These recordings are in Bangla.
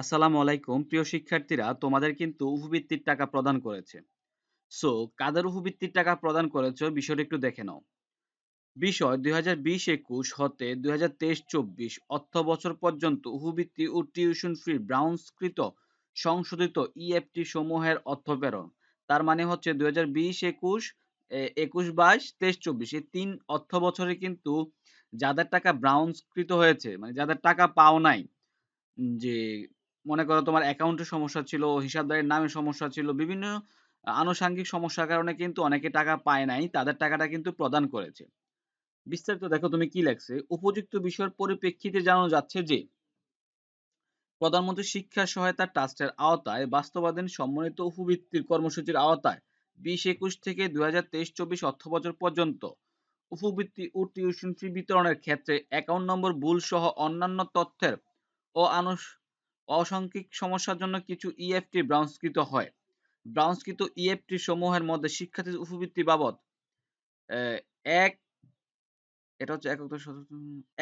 আসসালামু আলাইকুম। প্রিয় শিক্ষার্থীরা, তোমাদের কিন্তু উপবৃত্তির টাকা প্রদান করেছে। সো কাদের উপবৃত্তির টাকা প্রদান করেছে, বিষয়টা একটু দেখে নাও। বিষয় দুই হাজার বিশ একুশ হতে দুই হাজার তেইশ চব্বিশ অর্থ বছর পর্যন্ত উপবৃত্তি ও টিউশন ফি ব্রাউন্সকৃত সংশোধিত ইএফটি সমূহের অর্থ প্রেরণ। তার মানে হচ্ছে দুই হাজার বিশ একুশ একুশ বাইশ, তেইশ চব্বিশ এই তিন অর্থ বছরে কিন্তু যাদের টাকা ব্রাউন্সকৃত হয়েছে মানে যাদের টাকা পাও নাই, যে মনে করো তোমার অ্যাকাউন্টের সমস্যা ছিল হিসাবদারের নামে সমস্যা ছিল, বিভিন্ন আনুষাঙ্গিক সমস্যার কারণে কিন্তু অনেকে টাকা পায় নাই, তাদের টাকাটা কিন্তু প্রদান করেছে। বিস্তারিত দেখো তুমি কি লেখছে? উপযুক্ত বিষয়ের পরিপ্রেক্ষিতে জানানো যাচ্ছে যে, প্রধানমন্ত্রী শিক্ষা সহায়তা ট্রাস্টের আওতায় বাস্তবায়ন সম্মানিত উপবৃত্তির কর্মসূচির আওতায় বিশ একুশ থেকে দুই হাজার তেইশ চব্বিশ অর্থবছর পর্যন্ত উপবৃত্তি ও টিউশন ফি বিতরণের ক্ষেত্রে অ্যাকাউন্ট নম্বর ভুল সহ অন্যান্য তথ্যের ও আনুষ অসাংখ্যিক সমস্যার জন্য কিছু ইএফটি ব্রাউন্সকৃত হয়। ব্রাউন্সকৃত ইএফটি সমূহের মধ্যে শিক্ষার্থীর উপবৃত্তি বাবদ এক, এটা হচ্ছে এক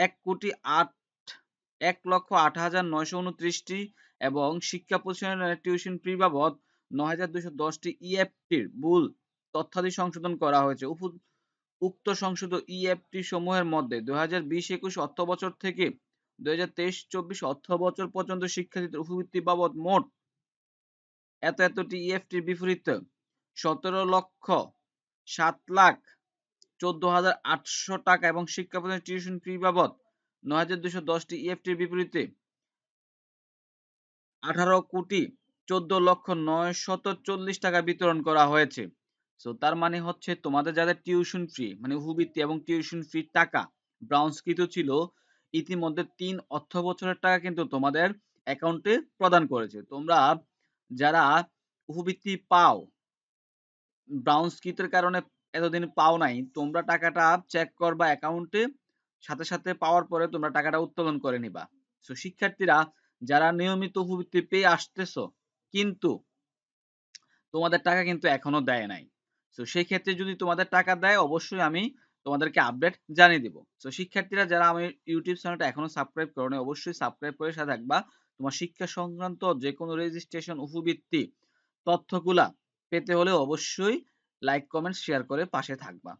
এক কোটি আট, এক লক্ষ আট হাজার নয়শো উনত্রিশটি এবং শিক্ষা প্রতিষ্ঠানের টিউশন ফি বাবদ নয় হাজার দুশো দশটি ইএফটির ভুল তথ্যাদি সংশোধন করা হয়েছে। উক্ত সংশোধিত ইএফটি সমূহের মধ্যে দুই হাজার বিশ একুশ অর্থ বছর থেকে দুই হাজার তেইশ বছর পর্যন্ত শিক্ষার্থীদের উপবৃত্তি বাবদ মোট এত এতটি ইএফটির বিপরীতে সতেরো লক্ষ সাত লাখ চোদ্দ হাজার আটশো টাকা এবং শিক্ষা প্রতিষ্ঠান টিউশন ফি বাবদ নয় হাজার দুশো দশটি ইএফটির বিপরীতে আঠারো কোটি চোদ্দ লক্ষ নয় শত চল্লিশ টাকা বিতরণ করা হয়েছে। সো তার মানে হচ্ছে তোমাদের যাদের টিউশন ফি মানে উপবৃত্তি এবং টিউশন টাকা ব্রাউন্সকৃত ছিল ইতিমধ্যে তিন অর্থ বছরের টাকা কিন্তু তোমাদের অ্যাকাউন্টে প্রদান করেছে। তোমরা যারা উপবৃত্তি পাও ব্রাউন্সকৃতের কারণে এতদিন পাও নাই, তোমরা টাকাটা চেক করবা অ্যাকাউন্টে সাথে সাথে পাওয়ার পরে তোমরা টাকাটা উত্তোলন করে নিবা। সো শিক্ষার্থীরা, যারা নিয়মিত উপবৃত্তি পেয়ে আসতেছো, কিন্তু তোমাদের টাকা কিন্তু এখনও দেয় নাই। তো সেই ক্ষেত্রে যদি তোমাদের টাকা দেয়, অবশ্যই আমি তোমাদেরকে আপডেট জানিয়ে দিব। তো শিক্ষার্থীরা যারা আমি ইউটিউব চ্যানেলটা এখনও সাবস্ক্রাইব করো অবশ্যই সাবস্ক্রাইব করে সাথে থাকবা। তোমার শিক্ষা সংক্রান্ত যে কোনো রেজিস্ট্রেশন উপবৃত্তি তথ্যগুলা পেতে হলে অবশ্যই লাইক কমেন্ট শেয়ার করে পাশে থাকবা।